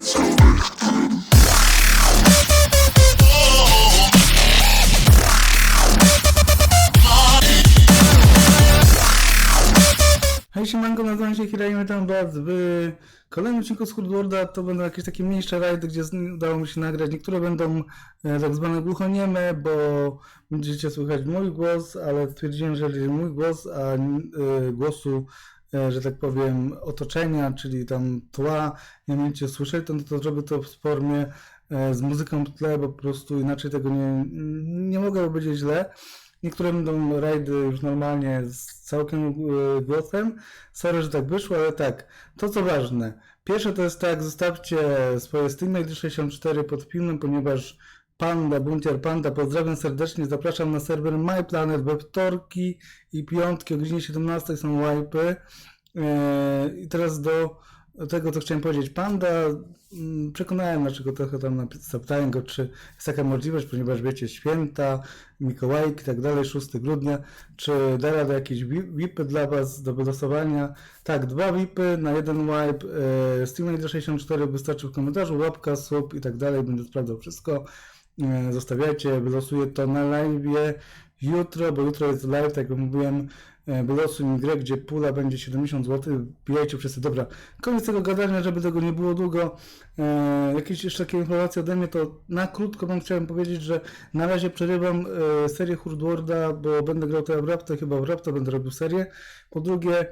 Hej siemanko, nazywam się Hira i witam was w kolejnym odcinku z. To będą jakieś takie mniejsze rajdy, gdzie udało mi się nagrać. Niektóre będą e, tak zwane głuchonieme, bo będziecie słychać mój głos, ale stwierdziłem, że mój głos, a e, głosu, że tak powiem, otoczenia, czyli tam tła, nie będziecie słyszeć, to, to zrobię to w formie e, z muzyką w tle, bo po prostu inaczej tego nie, nie mogę, będzie źle. Niektóre będą rajdy już normalnie z całkiem e, głosem. Sorry, że tak wyszło, ale tak. To co ważne. Pierwsze to jest tak, zostawcie swoje Steam 64 pod filmem, ponieważ Panda, Buntier Panda, pozdrawiam serdecznie, zapraszam na serwer MyPlanet, we wtorki i piątki o godzinie 17 są wipe'y. E, I teraz do tego, co chciałem powiedzieć. Panda, mm, przekonałem, dlaczego trochę tam zapytałem go, czy jest taka możliwość, ponieważ wiecie, święta, Mikołajki i tak dalej, 6 grudnia, czy da radę jakieś VIPy dla Was do wylosowania? Tak, dwa VIPy na jeden wipe, e, Steam 64 wystarczy w komentarzu, łapka, sub i tak dalej, będę sprawdzał wszystko. E, Zostawiajcie, wylosuję to na live jutro, bo jutro jest live, tak jak mówiłem, e, wylosuj mi grę, gdzie pula będzie 70 zł, wbijajcie wszyscy, dobra, koniec tego gadania, żeby tego nie było długo, e, jakieś jeszcze takie informacje ode mnie, to na krótko wam chciałem powiedzieć, że na razie przerywam serię Hurdworda, bo będę grał teraz w Raptor, chyba w Raptor będę robił serię, po drugie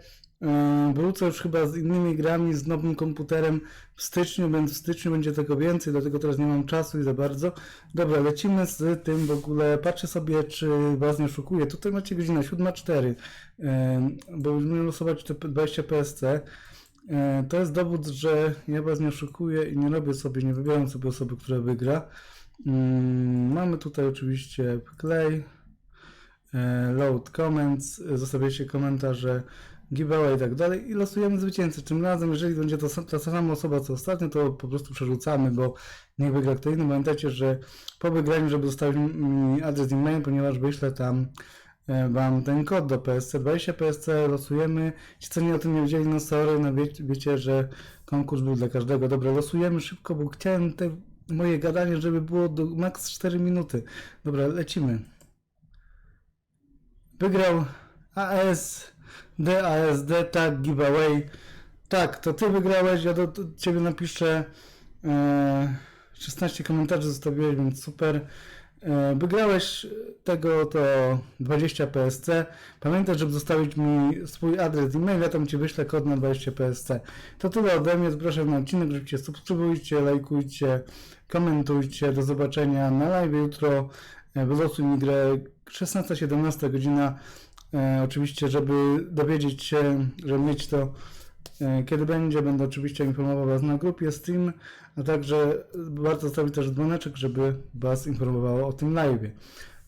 wrócę już chyba z innymi grami, z nowym komputerem w styczniu, więc w styczniu będzie tego więcej, dlatego teraz nie mam czasu i za bardzo. Dobra, lecimy z tym w ogóle. Patrzę sobie, czy was nie oszukuję. Tutaj macie godzinę 7.04, e, bo będziemy losować te 20 PSC. E, To jest dowód, że ja was nie oszukuję i nie robię sobie, nie wybieram sobie osoby, która wygra. Mamy tutaj oczywiście wklej, e, load comments, zostawiacie komentarze, giveaway i tak dalej i losujemy zwycięzcę. Tym razem, jeżeli będzie to ta sama osoba co ostatnio, to po prostu przerzucamy, bo niech wygra kto inny. Pamiętajcie, że po wygraniu, żeby zostawić mi adres e-mail, ponieważ wyślę tam e, wam ten kod do PSC, 20 PSC losujemy. Ci co nie o tym nie wiedzieli, no sorry, no wie, wiecie, że konkurs był dla każdego. Dobra, losujemy szybko, bo chciałem te moje gadanie, żeby było do max 4 minuty. Dobra, lecimy. Wygrał AS DASD, tak, giveaway. Tak, to ty wygrałeś, ja do, do ciebie napiszę. E, 16 komentarzy zostawiłeś, więc super. E, wygrałeś tego to 20 PSC. Pamiętaj, żeby zostawić mi swój adres e-mail, ja tam ci wyślę kod na 20 PSC. To tyle ode mnie, zapraszam na odcinek, żebyście subskrybujcie, lajkujcie, komentujcie. Do zobaczenia na live jutro. E, Wylosuj mi grę 16-17 godzina. E, oczywiście, żeby dowiedzieć się, żeby mieć to e, kiedy będzie, będę oczywiście informował Was na grupie Steam, a także warto zostawić też dzwoneczek, żeby Was informowało o tym live.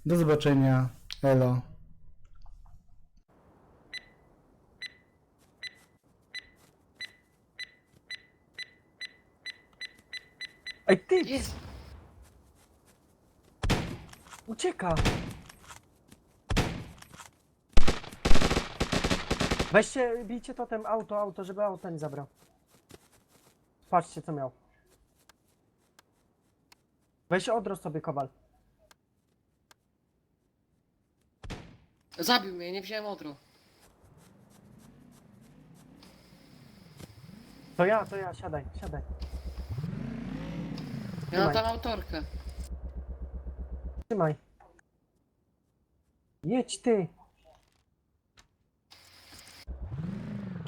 Do zobaczenia. Elo. Ej, ty! Jest! Ucieka! Weźcie, bijcie totem auto, auto, żeby auto nie zabrał. Patrzcie co miał. Weź odrost sobie kowal. Zabił mnie, nie wziąłem odru. To ja, to ja, siadaj, siadaj. Ja mam Trzymaj. tam autorkę. Trzymaj. Jedź ty!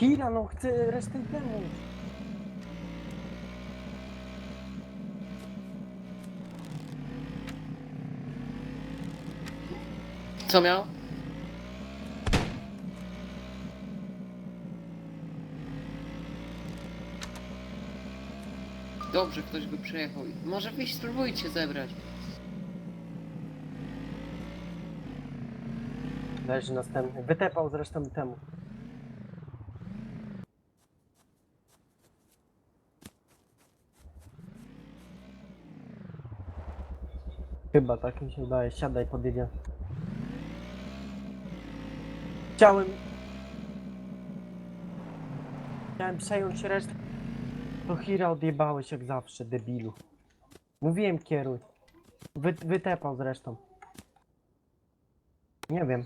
Kira, no chcę resztę temu. Co miał? Dobrze, ktoś go przejechał. Może wyjść, spróbujcie zebrać. Leży następny. Wytepał zresztą temu. Chyba tak mi się wydaje. Siadaj, podjedzie. Chciałem... Chciałem przejąć resztę To Hira odjebałeś jak zawsze, debilu. Mówiłem kieruj. Wy, wytepał zresztą. Nie wiem.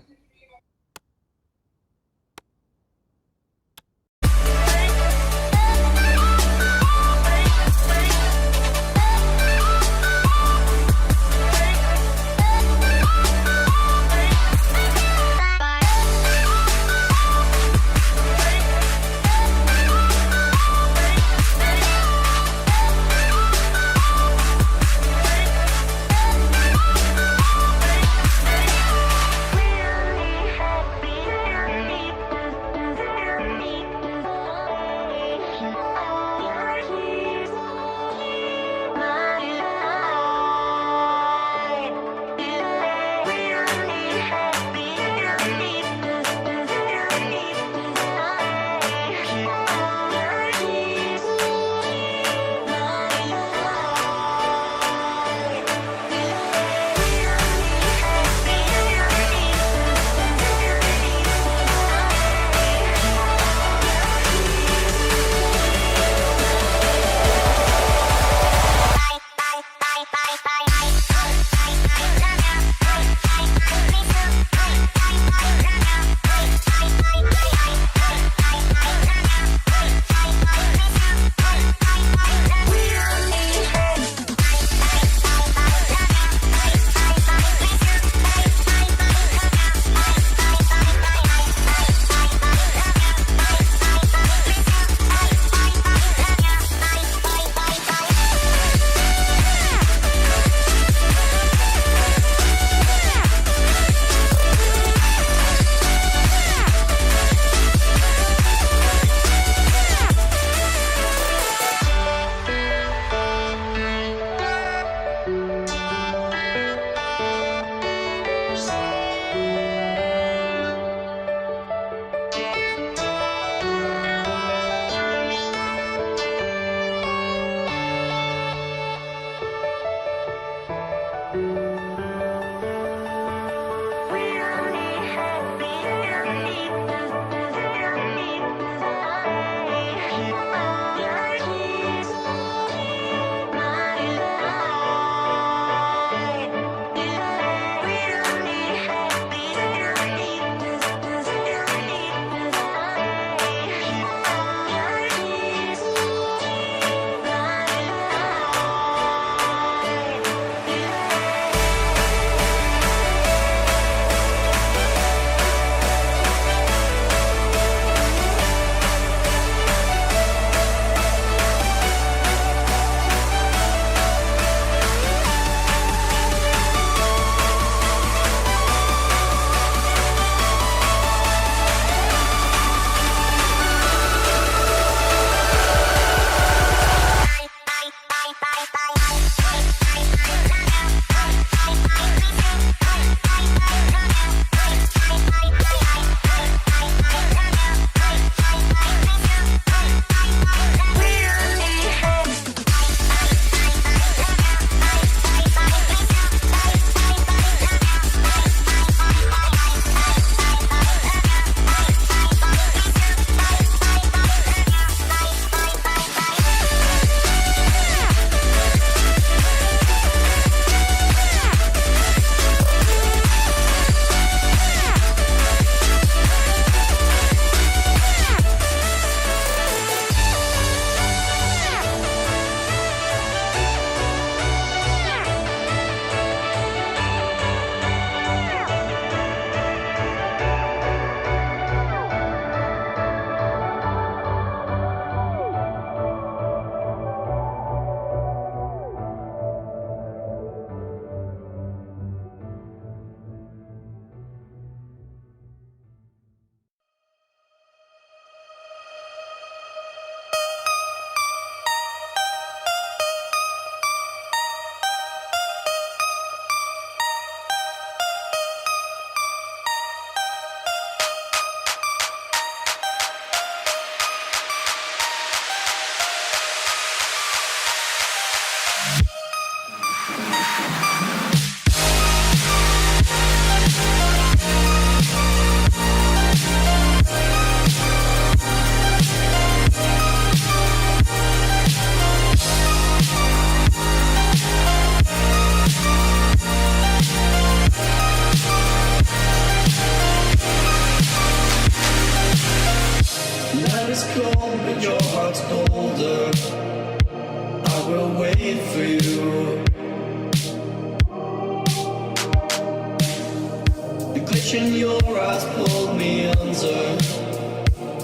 Desperation, your eyes pulled me under,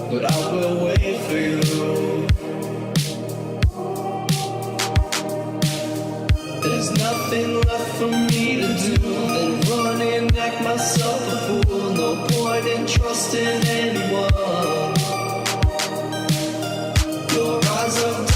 but I will wait for you. There's nothing left for me to do than run and act myself a fool. No point in trusting anyone. Your eyes are.